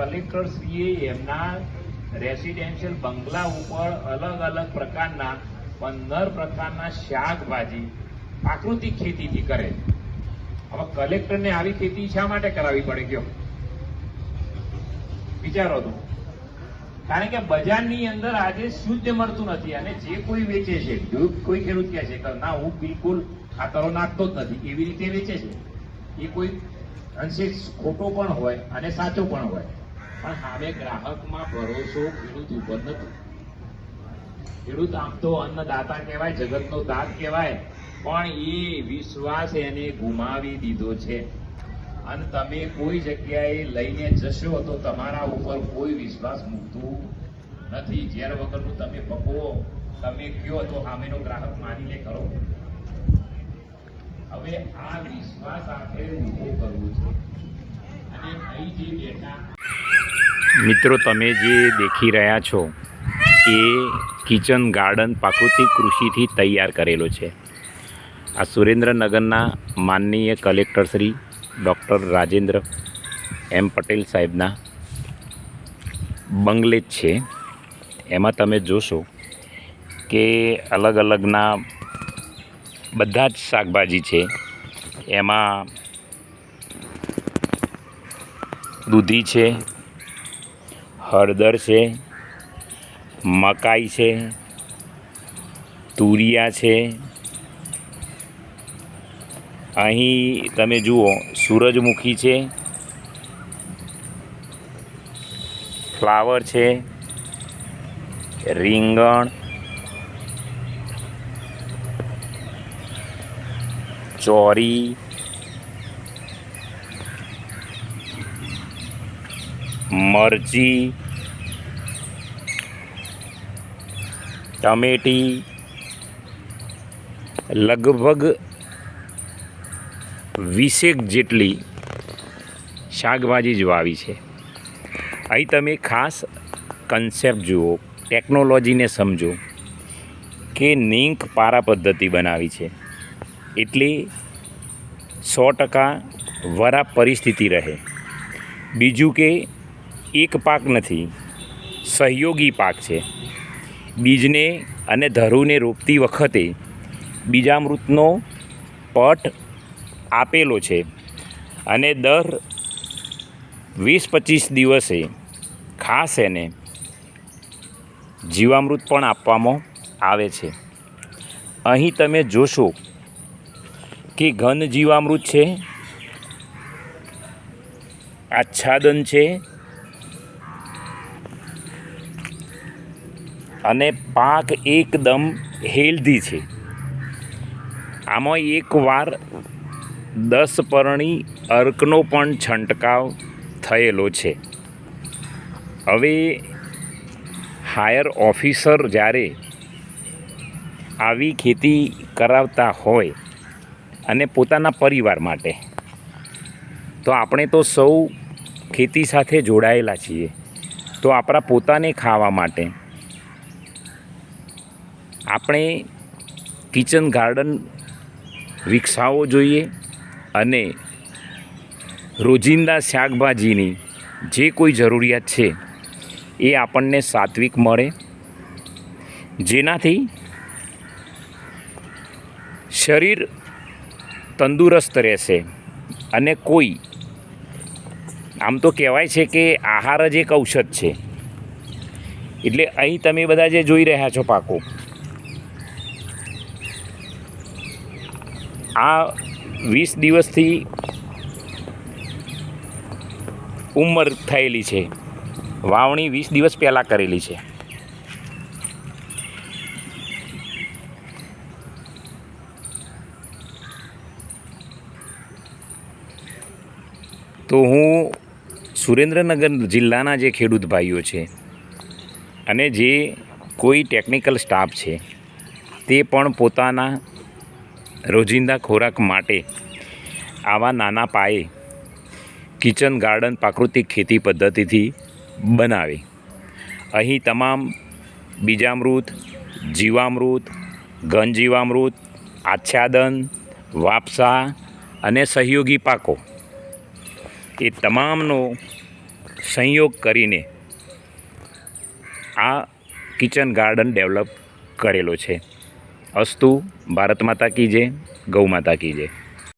કલેક્ટરશ્રીએ એમના રેસિડેન્શિયલ બંગલા ઉપર અલગ અલગ પ્રકારના પંદર પ્રકારના શાકભાજી પ્રાકૃતિક ખેતીથી કરે હવે કલેક્ટરને આવી ખેતી શા માટે કરાવી પડે કયો? વિચારો તો. કારણ કે બજારની અંદર આજે શુદ્ધ મળતું નથી અને જે કોઈ વેચે છે કોઈ ખેડૂત કહે છે ના, હું બિલકુલ ખાતરો નાખતો જ નથી, એવી રીતે વેચે છે. એ કોઈ અંશે ખોટો પણ હોય અને સાચો પણ હોય. પણ સામે ગ્રાહકમાં ભરોસો ખેડૂત ઉપર નથી. ખેડૂત આમ તો અન્નદાતા કહેવાય, જગતનો દાત કહેવાય, પણ એ વિશ્વાસ એને ગુમાવી દીધો છે. અને તમે કોઈ જગ્યાએ લઈને જશો તો તમારા ઉપર કોઈ વિશ્વાસ મૂકતું નથી. ઝેર વગરનું તમે પકવો, તમે કયો તો સામેનો ગ્રાહક માની લે કરો હવે આ વિશ્વાસ આપણે ઊભો કરવો છે. અને અહીં જે બેઠા મિત્રો, તમે જે દેખી રહ્યા છો એ કિચન ગાર્ડન પ્રાકૃતિક કૃષિથી તૈયાર કરેલો છે. આ સુરેન્દ્રનગરના માનનીય collector Shri doctor Rajendra M Patel સાહેબના બંગલે છે. એમાં તમે જોશો કે અલગ અલગના બધા જ શાકભાજી છે. એમાં દૂધી છે હળદર છે, મકાઈ છે, તુરિયા છે. અહીં તમે જુઓ, સૂરજમુખી છે, ફ્લાવર છે, રીંગણ, ચોરી મરચી ટમેટી. લગભગ વીસેક જેટલી શાકભાજી જ વાવી છે. અહીં તમે ખાસ કન્સેપ્ટ જુઓ ટેકનોલોજીને સમજો કે નિંક પારા પદ્ધતિ બનાવી છે. એટલે સો ટકા વરા પરિસ્થિતિ રહે. બીજું કે એક પાક નથી, સહયોગી પાક છે. બીજને અને ધરુને રોપતી વખતે બીજામૃતનો પટ આપેલો છે અને દર વીસ પચીસ દિવસે ખાસ એને જીવામૃત પણ આપવામાં આવે છે. અહીં તમે જોશો કે ઘન જીવામૃત છે, આચ્છાદન છે અને પાક એકદમ હેલ્ધી છે. આમાં એકવાર દસ પરણી અર્કનો પણ છંટકાવ થયેલો છે. હવે હાયર ઓફિસર જ્યારે આવી ખેતી કરાવતા હોય અને પોતાના પરિવાર માટે, તો આપણે તો સૌ ખેતી સાથે જોડાયેલા છીએ. તો આપણા પોતાને ખાવા માટે આપણે કિચન ગાર્ડન વિકસાવવો જોઈએ અને રોજિંદા શાકભાજીની જે કોઈ જરૂરિયાત છે એ આપણને સાત્વિક મળે. જેનાથી શરીર તંદુરસ્ત રહેશે અને કોઈ, આમ તો કહેવાય છે કે આહાર જ એક ઔષધ છે. એટલે અહીં તમે બધા જે જોઈ રહ્યા છો પાકો આ વીસ દિવસથી ઉંમર થયેલી છે. વાવણી વીસ દિવસ પહેલાં કરેલી છે. તો હું સુરેન્દ્રનગર જિલ્લાના જે ખેડૂત ભાઈઓ છે અને જે કોઈ ટેકનિકલ સ્ટાફ છે, તે પણ પોતાના રોજિંદા ખોરાક માટે આવા નાના પાયે કિચન ગાર્ડન પ્રાકૃતિક ખેતી પદ્ધતિથી બનાવે. અહીં તમામ બીજામૃત, જીવામૃત, ઘનજીવામૃત, આચ્છાદન, વાપસા અને સહયોગી પાકો એ તમામનો સંયોગ કરીને આ કિચન ગાર્ડન ડેવલપ કરેલો છે. અસ્તુ ભારત માતા કી જય ગૌ માતા કી જય.